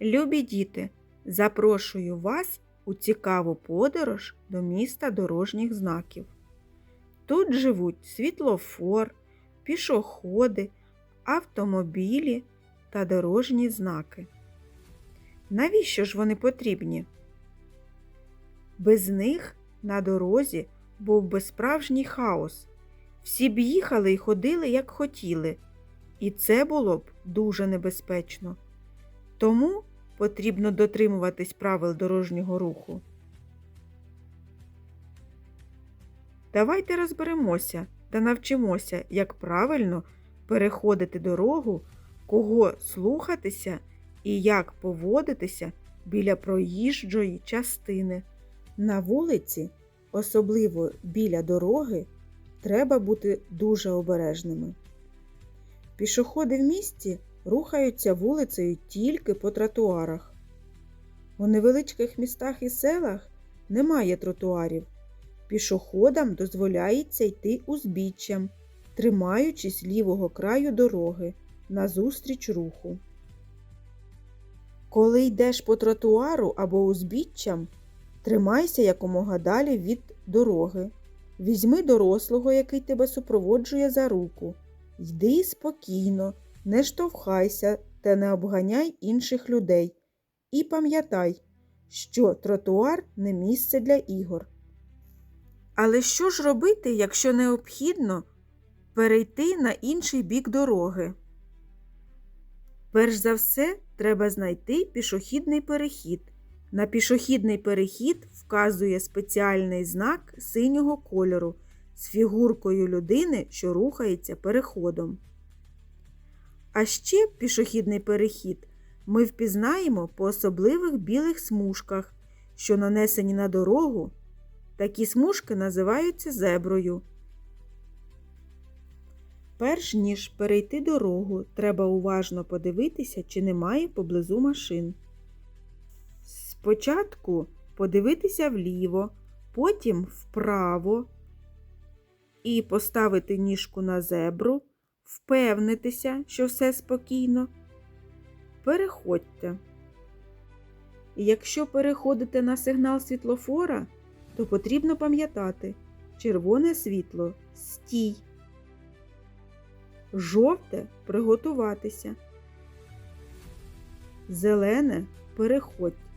Любі діти, запрошую вас у цікаву подорож до міста дорожніх знаків. Тут живуть світлофор, пішоходи, автомобілі та дорожні знаки. Навіщо ж вони потрібні? Без них на дорозі був би справжній хаос. Всі б їхали і ходили, як хотіли, і це було б дуже небезпечно. Тому потрібно дотримуватись правил дорожнього руху. Давайте розберемося та навчимося, як правильно переходити дорогу, кого слухатися і як поводитися біля проїжджої частини. На вулиці, особливо біля дороги, треба бути дуже обережними. Пішоходи в місті рухаються вулицею тільки по тротуарах. У невеличких містах і селах немає тротуарів. Пішоходам дозволяється йти узбіччям, тримаючись лівого краю дороги назустріч руху. Коли йдеш по тротуару або узбіччям, тримайся якомога далі від дороги. Візьми дорослого, який тебе супроводжує за руку. Йди спокійно, не штовхайся та не обганяй інших людей. І пам'ятай, що тротуар не місце для ігор. Але що ж робити, якщо необхідно перейти на інший бік дороги? Перш за все, треба знайти пішохідний перехід. На пішохідний перехід вказує спеціальний знак синього кольору з фігуркою людини, що рухається переходом. А ще пішохідний перехід ми впізнаємо по особливих білих смужках, що нанесені на дорогу. Такі смужки називаються зеброю. Перш ніж перейти дорогу, треба уважно подивитися, чи немає поблизу машин. Спочатку подивитися вліво, потім вправо і поставити ніжку на зебру, впевнитися, що все спокійно. Переходьте. Якщо переходите на сигнал світлофора, то потрібно пам'ятати червоне світло стій. Жовте приготуватися. Зелене переходь.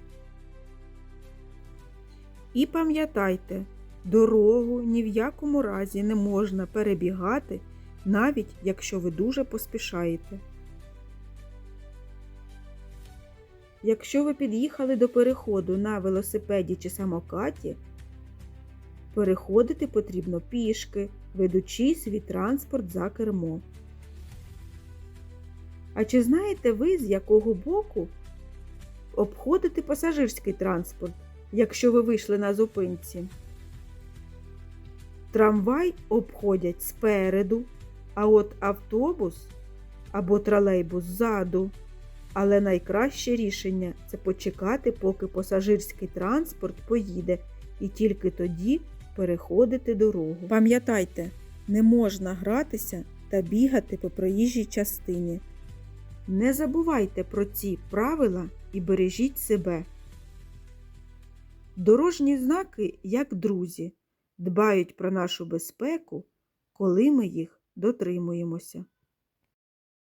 І пам'ятайте, дорогу ні в якому разі не можна перебігати, навіть якщо ви дуже поспішаєте. Якщо ви під'їхали до переходу на велосипеді чи самокаті, переходити потрібно пішки, ведучи свій транспорт за кермо. А чи знаєте ви, з якого боку обходити пасажирський транспорт, якщо ви вийшли на зупинці? Трамвай обходять спереду, а от автобус або тролейбус ззаду. Але найкраще рішення це почекати, поки пасажирський транспорт поїде, і тільки тоді переходити дорогу. Пам'ятайте, не можна гратися та бігати по проїжджій частині. Не забувайте про ці правила і бережіть себе. Дорожні знаки, як друзі, дбають про нашу безпеку, коли ми їх дотримуємося.